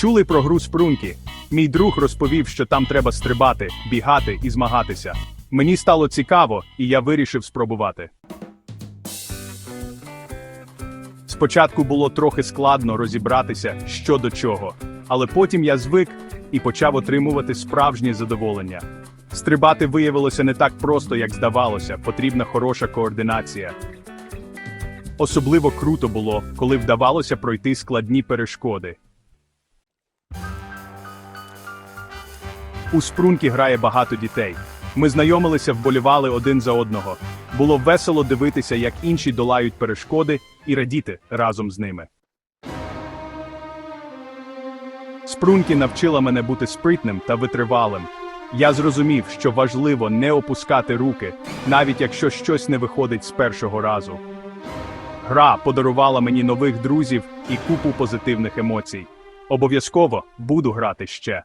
Чули про гру спрунки? Мій друг розповів, що там треба стрибати, бігати і змагатися. Мені стало цікаво, і я вирішив спробувати. Спочатку було трохи складно розібратися, що до чого, але потім я звик і почав отримувати справжнє задоволення. Стрибати виявилося не так просто, як здавалося, потрібна хороша координація. Особливо круто було, коли вдавалося пройти складні перешкоди. У спрунки грає багато дітей. Ми знайомилися, вболівали один за одного. Було весело дивитися, як інші долають перешкоди, і радіти разом з ними. Спрунки навчила мене бути спритним та витривалим. Я зрозумів, що важливо не опускати руки, навіть якщо щось не виходить з першого разу. Гра подарувала мені нових друзів і купу позитивних емоцій. Обов'язково буду грати ще.